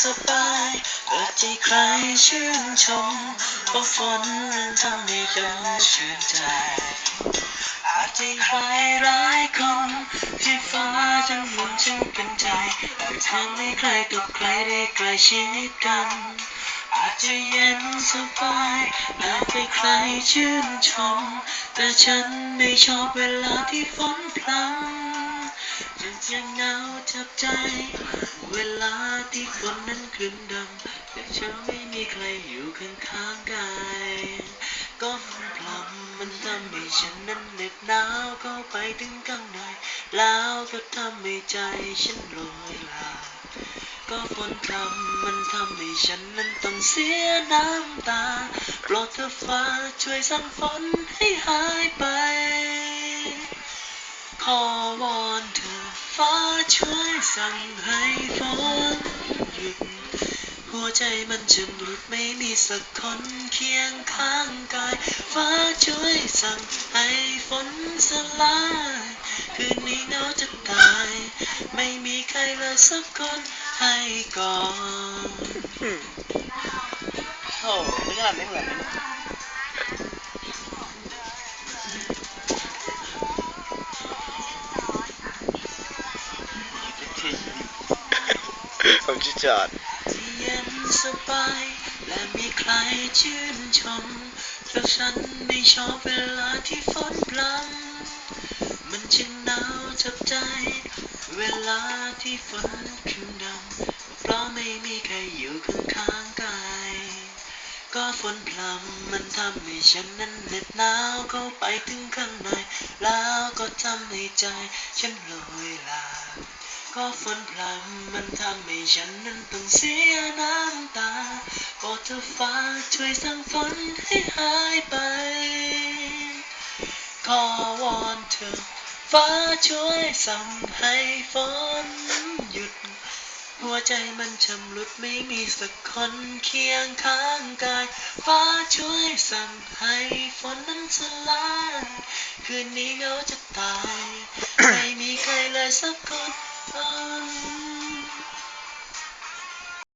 สบายเปิดใจใครชื่นชมเพราะฝนทำให้ดำชื่นใจ อาจจะใครร้ายคนที่ฟ้าจะหมุนฉันเป็นใจแต่ทำให้ใครตกใครได้ใกล้ชิดกัน อาจจะเย็นสบายอาจจะใครชื่นชม แต่ฉันไม่ชอบเวลาที่ฝนพรำฉัน จะเหงาจับใจ เวลาที่ฝนนั้นครึ้มดำแต่ฉันไม่มีใครอยู่ข้างๆกายก็ฝนพรำมันทำให้ฉันนั้นเหน็บหนาวเข้าไปถึงข้างใน แล้วก็ทำให้ใจฉันลอยลาก็ฝนพรำมันทำให้ฉันนั้นต้องเสียน้ำตาโปรดเธอฟ้าช่วยสั่งฝนให้หายไป ขอวอนเธอ ฟ้าช่วยสั่งให้ฝนหยุดหัวใจมันจะหลุดไม่มีสักคนเคียงข้างกาย ฟ้าช่วยสั่งให้ฝนสลายคืนนี้เหงาจะตาย ไม่มีใครเลยสักคนให้ก่อนโอ้โหนี่ขนาดไม่เหมือนเลย นะผมจอดที่เย็นสบายและมีใครชื่นชมแต่ฉันไม่ชอบเวลาที่ฝนพรำมันจึงหนาวจับใจ เวลาที่ฝนขึ้นดำเพราะไม่มีใครอยู่ข้างๆกายก็ฝนพรำมันทำให้ฉันนั้นเหน็บหนาวเข้าไปถึงข้างในแล้วก็ทำให้ใจฉันลอยลา ก็ฝนพรำมันทำให้ฉันนั้นต้องเสียน้ำตาโปรดเธอฟ้าช่วยสั่งฝนให้หายไป ขอวอนเธอฟ้าช่วยสั่งให้ฝนหยุด หัวใจมันชำรุดไม่มีสักคนเคียงข้างกาย ฟ้าช่วยสั่งให้ฝนนั้นสลาย คืนนี้เหงาจะตาย ไม่มีใครเลยสักคน